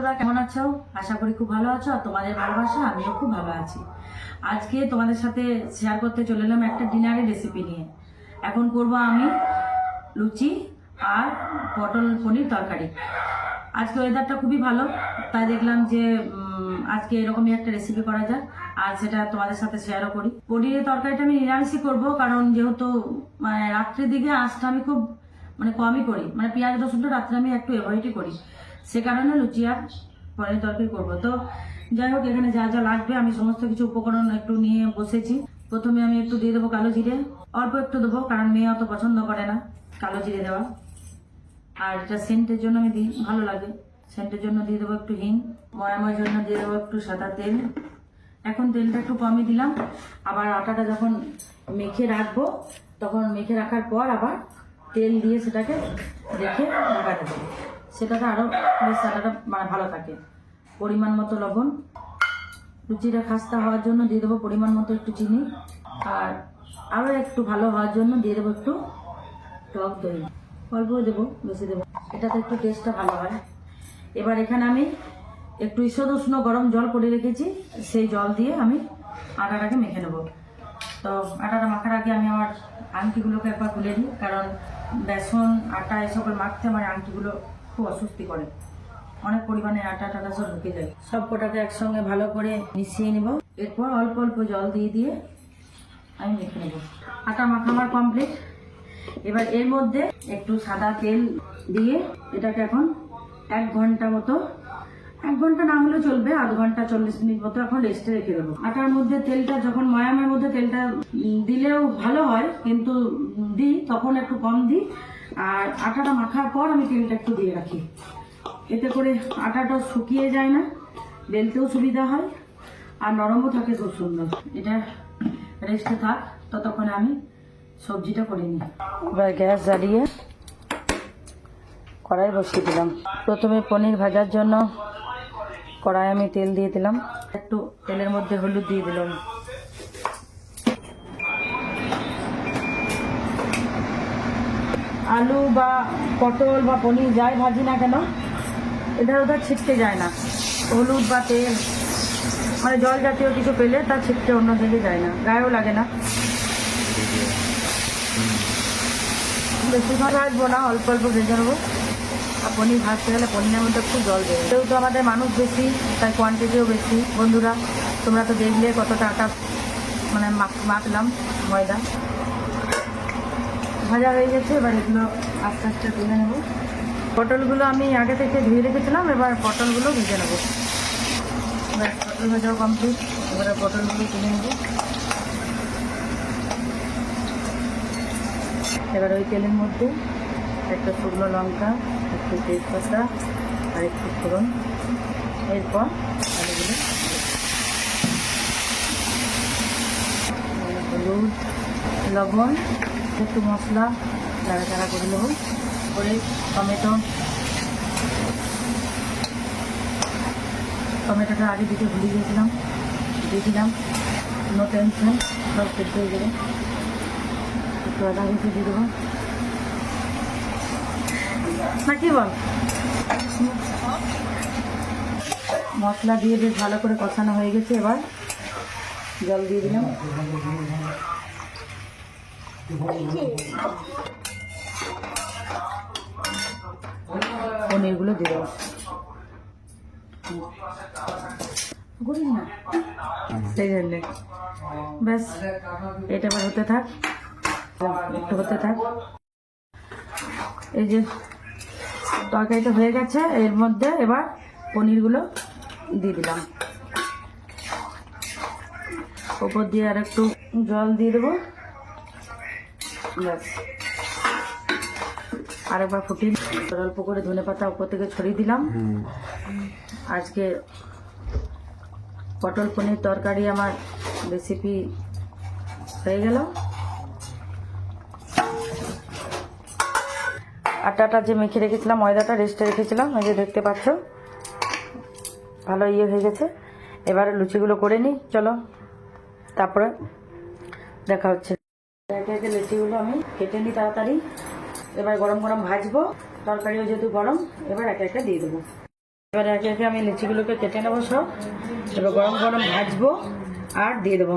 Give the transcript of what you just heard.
বন্ধুরা, কেমন আছো? আশা করি খুব ভালো আছো, আর তোমাদের ভালোবাসা, আমিও খুব ভালো আছি। আজকে তোমাদের সাথে শেয়ার করতে চলে এলাম একটা ডিনারের রেসিপি নিয়ে। এখন করব আমি লুচি আর পটল পনির তরকারি। আজকে ওয়েদারটা খুবই ভালো, তাই দেখলাম যে আজকে এরকমই একটা রেসিপি করা যায় আর সেটা তোমাদের সাথে শেয়ারও করি। পনিরের তরকারিটা আমি নিরামিষই করব, কারণ যেহেতু মানে রাত্রের দিকে আঁচটা আমি খুব মানে কমই করি। মানে পেঁয়াজ, রসুনটা রাত্রে আমি একটু অ্যাভয়েডই করি। সে কারণে লুচি আর পরের তরকারি করব। তো যাই হোক, এখানে যা যা লাগবে, আমি সমস্ত কিছু উপকরণ একটু নিয়ে বসেছি। প্রথমে আমি একটু দিয়ে দেবো কালো জিরে। অল্প একটু দেবো, কারণ মেয়ে অত পছন্দ করে না কালো জিরে দেওয়া। আর এটা সেন্টের জন্য আমি দিই, ভালো লাগে। সেন্টের জন্য দিয়ে দেবো একটু হিং। ময়ামের জন্য দিয়ে দেবো একটু সাদা তেল। এখন তেলটা একটু কমই দিলাম। আবার আটাটা যখন মেখে রাখব, তখন মেখে রাখার পর আবার তেল দিয়ে সেটাকে রেখে ঢাকাতে দেবো। সেটাতে আরও বেশ আটাটা মানে ভালো থাকে। পরিমাণ মতো লবণ। লুচিটা খাস্তা হওয়ার জন্য দিয়ে দেবো পরিমাণ মতো একটু চিনি। আর আরও একটু ভালো হওয়ার জন্য দিয়ে দেবো একটু টক দই। অল্প দেবো, বেশি দেবো। এটাতে একটু টেস্টটা ভালো হয়। এবার এখানে আমি একটু ঈষদ উষ্ণ গরম জল করে রেখেছি। সেই জল দিয়ে আমি আটাটাকে মেখে নেব। তো আটাটা মাখার আগে আমি আমার আংটিগুলোকে একবার খুলে নিই। কারণ বেসন, আটা এসবের মাখতে আমার আংটিগুলো খুব অস্বস্তি করে। অনেক পরিমাণে আটা টাটা সব ঢুকে যায়। সব কটাকে একসঙ্গে ভালো করে মিশিয়ে নেব। এরপর অল্প অল্প জল দিয়ে দিয়ে আমি মেখে নেব। আটা মাখামার কমপ্লিট এবার এর মধ্যে একটু সাদা তেল দিয়ে এটাকে এখন এক ঘণ্টা মতো, এক ঘণ্টা না হলেও চলবে, আধ ঘণ্টা চল্লিশ মিনিট মতো এখন রেস্টে রেখে দেবো। আটার মধ্যে তেলটা যখন ময়ামের মধ্যে তেলটা দিলেও ভালো হয়, কিন্তু দিই, তখন একটু কম দিই। আর আটাটা মাখার পর আমি তেলটা একটু দিয়ে রাখি। এতে করে আটাটা শুকিয়ে যায় না, বেলতেও সুবিধা হয়, আর নরমও থাকে খুব সুন্দর। এটা রেস্টে থাক, ততক্ষণে আমি সবজিটা করে নিই। এবার গ্যাস জ্বালিয়ে কড়াই বসিয়ে দিলাম। প্রথমে পনির ভাজার জন্য কড়াই আমি তেল দিয়ে দিলাম। একটু তেলের মধ্যে হলুদ দিয়ে দিলাম। আলু বা পটল বা পনির যাই ভাজি না কেন এধার ওধার ছিটকে যায় না। হলুদ বা তেল মানে জল জাতীয় কিছু পেলে তা ছিটকে অন্য দিকে যায় না, গায়েও লাগে না। বেশিক্ষণ ভাজবো না, অল্প অল্প ভেজে নেব। আর পনির ভাজতে গেলে পনিরের মধ্যে খুব জল দেবে যেহেতু আমাদের মানুষ বেশি, তাই কোয়ান্টিটিও বেশি। বন্ধুরা, তোমরা তো দেখলে কতটা আটা মানে মাখ- মাখলাম ময়দা। ভাজা হয়ে গেছে, এবার এগুলো আস্তে আস্তে তুলে নেব। পটলগুলো আমি আগে থেকে ধুয়ে রেখেছিলাম, এবার পটলগুলো ভেজে নেব। এবার পটল ভাজাও কমপ্লিট এবারে পটলগুলো তুলে নেব। এবার ওই তেলের মধ্যে একটা শুকনো লঙ্কা, একটু তেজপাতা আর একটু ফোড়ন। এরপর আলুগুলো হলুদ লবণ একটু মশলা নাড়াচাড়া করে নেব করে টমেটো। টমেটোটা আগে দিকে ভুলে গিয়েছিলাম দিয়ে দিলাম টেনশন সব সেদ্ধ হয়ে যাবে একটু আদা কুচি দিয়ে দেবো। না কি বল? মশলা দিয়ে বেশ ভালো করে কষানো হয়ে গেছে এবার। জল দিয়ে দিলাম। পনিরগুলো দিয়ে দেবো। সেই জন্যে। ব্যাস, এটা হতে থাক। একটু হতে থাক। এই যে হয়ে গেছে, এর মধ্যে এবার পনিরগুলো দিয়ে দিলাম। ওপর দিয়ে আর একটু জল দিয়ে দেবো। ব্যাস। আরেকবার ফুটিয়ে অল্প করে ধনে পাতা উপর থেকে ছড়িয়ে দিলাম। আজকে পটল পনির তরকারি আমার রেসিপি হয়ে গেল। আটাটা যে মেখে রেখেছিলাম, ময়দাটা রেস্টে রেখেছিলাম, এই যে দেখতে পাচ্ছ, ভালো ইয়ে হয়ে গেছে। এবারে লুচিগুলো করে নিই, চলো। তারপরে দেখা হচ্ছে। একে একে লুচিগুলো আমি কেটে নিই তাড়াতাড়ি, এবার গরম গরম ভাজবো, তরকারিও যেহেতু গরম, এবার একে একে দিয়ে দেবো। এবার একে একে আমি লিচিগুলোকে কেটে নেব সব, এবার গরম গরম ভাজবো আর দিয়ে দেবো।